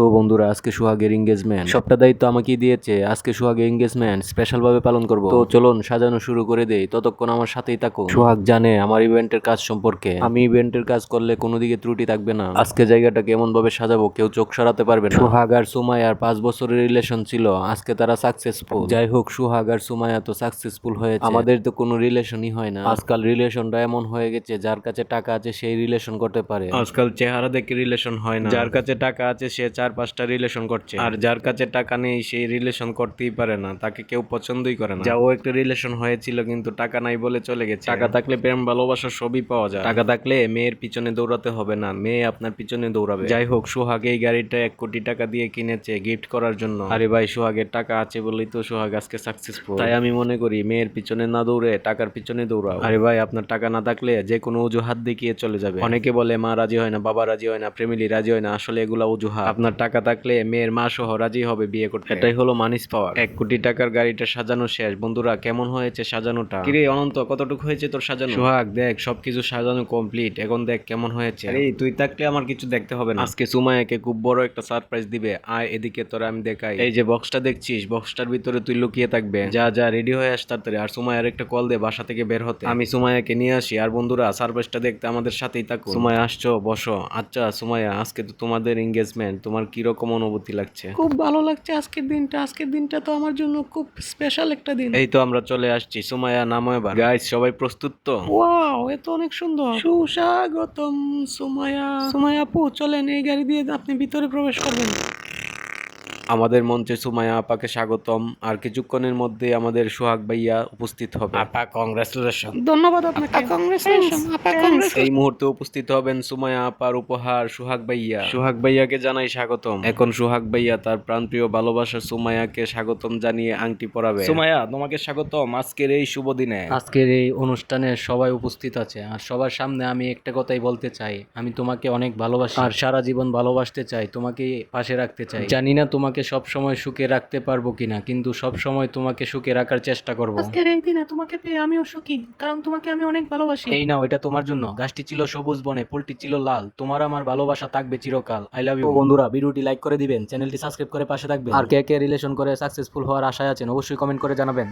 তো বন্ধুরা আজকে সোহাগের এঙ্গেজমেন্ট সবটা দায়িত্ব আমাকেই দিয়েছে। আজকে সোহাগের এঙ্গেজমেন্ট স্পেশাল ভাবে পালন করব। তো চলুন সাজানো শুরু করে দেই। ততক্ষণ আমার সাথেই থাকো সোহাগ জানে আমার ইভেন্টের কাজ সম্পর্কে। আমি ইভেন্টের কাজ করলে কোনো দিকে ত্রুটি থাকবে না। আজকে জায়গাটা কেমন ভাবে সাজাবো কেউ চোখ সরাতে পারবে না। সোহাগ আর সুমায়ার পাঁচ বছরের রিলেশন ছিল। আজকে তারা সাকসেসফুল যাই হোক সোহাগ আর সুমায়া তো সাকসেসফুল হয়েছে। আমাদের তো কোনো রিলেশনই হয় না। আজকাল রিলেশনটা এমন হয়ে গেছে যার কাছে টাকা আছে সেই রিলেশন করতে পারে। আজকাল চেহারা দেখে রিলেশন হয় না। যার কাছে টাকা আছে সে চার পাঁচটা রিলেশন করছে। আর যার কাছে টাকা নেই সেই রিলেশন করতেই পারে না। তাকে কেউ পছন্দই করে না। যাও একটা রিলেশন হয়েছিল কিন্তু টাকা নাই বলে চলে গেছে। টাকা থাকলে প্রেম ভালোবাসা সবই পাওয়া যায়। টাকা থাকলে মেয়ের পিছনে দৌড়াতে হবে না। মেয়ে আপনার পিছনে দৌড়াবে। যাই হোক সোহাগ এই গাড়িটা এক কোটি টাকা দিয়ে কিনেছে গিফট করার জন্য। আরে ভাই সোহাগের টাকা আছে বলেই তো সোহাগ আজকে সাকসেসফুল তাই আমি মনে করি মেয়ের পিছনে না দৌড়ে টাকার পিছনে দৌড়াও। আরে ভাই আপনার টাকা না থাকলে যে কোনো অজুহাত দেখিয়ে চলে যাবে। অনেকে বলে মা রাজি হয় না বাবা রাজি হয় না ফ্যামিলি রাজি হয় না। আসলে এগুলা অজুহাত। আপনার টাকা থাকলে মেয়ের মা সহ রাজি হবে বিয়ে করতে। এটাই হলো মানিস পাওয়ার। এক কোটি টাকার গাড়িটা সাজানো শেষ। বন্ধুরা কেমন হয়েছে সাজানোটা? কিরে অনন্ত কতটুকু হয়েছে তোর সাজানো? সোহাগ দেখ সবকিছু সাজানো কমপ্লিট এখন দেখ কেমন হয়েছে। আরে তুই থাকলে আমার কিছু দেখতে হবে না। আজকে সুমায়াকে খুব বড় একটা সারপ্রাইজ দিবে। আয় এদিকে তোরা আমি দেখাই। এই যে বক্সটা দেখছিস বক্সটার ভিতরে তুই লুকিয়ে থাকবে। যা যা রেডি হয়ে আস তাড়াতাড়ি। আর সুমায়ার একটা কল দে বাসা থেকে বের হতে। আমি সুমায়াকে নিয়ে আসি। আর বন্ধুরা সারপ্রাইজটা দেখতে আমাদের সাথেই থাকো সুমায়া আসছো বসো। আচ্ছা সুমায়া আজকে তো তোমাদের এঙ্গেজমেন্ট তোমার কি রকম অনুভূতি লাগছে? খুব ভালো লাগছে আজকের দিনটা। আজকের দিনটা তো আমার জন্য খুব স্পেশাল একটা দিন। এই তো আমরা চলে আসছি সুমায়া নামো এবার। গাইস সবাই প্রস্তুত তো? ওয়াও এ তো অনেক সুন্দর। সুস্বাগতম সুমায়া সুমায়া আপু চলেন এই গাড়ি দিয়ে আপনি ভিতরে প্রবেশ করবেন। আমাদের মঞ্চে সুমায়া আপাকে স্বাগতম। আর কিছুক্ষণের মধ্যে আমাদের সোহাগ ভাইয়া উপস্থিত হবে। আপা কংগ্রেচুলেশন ধন্যবাদ আপনাকে। কংগ্রেচুলেশন আপা কংগ্রেস এই মুহূর্তে উপস্থিত হবেন সুমায়া আপার উপহার সুহাগ ভাইয়া। সুহাগ ভাইয়াকে জানাই স্বাগতম। এখন সুহাগ ভাইয়া তার প্রাণপ্রিয় ভালোবাসা সুমায়াকে স্বাগতম জানিয়ে আংটি পরাবে। সুমায়া তোমাকে স্বাগতম। আজকের এই শুভ দিনে। আজকের এই অনুষ্ঠানে সবাই উপস্থিত আছে। আর সবার সামনে আমি একটা কথাই বলতে চাই। আমি তোমাকে অনেক ভালোবাসি। আর সারা জীবন ভালোবাসতে চাই। তোমাকে পাশে রাখতে চাই। জানি না তোমাকে সব সময় সুখে রাখতে পারব কিনা কিন্তু সব সময় তোমাকে সুখে রাখার চেষ্টা করব। আজকের এই দিনে তোমাকে পেয়ে আমিও সুখী কারণ তোমাকে আমি অনেক ভালোবাসি। এই নাও এটা তোমার জন্য। গাছটি ছিল সবুজ বনে ফুলটি ছিল লাল। তোমার আমার ভালোবাসা থাকবে চিরকাল। আই লাভ ইউ বন্ধুরা ভিডিওটি লাইক করে দিবেন চ্যানেলটি সাবস্ক্রাইব করে পাশে থাকবেন। আর কে কে রিলেশন করে সাকসেসফুল হওয়ার আশায় আছেন অবশ্যই কমেন্ট করে জানাবেন।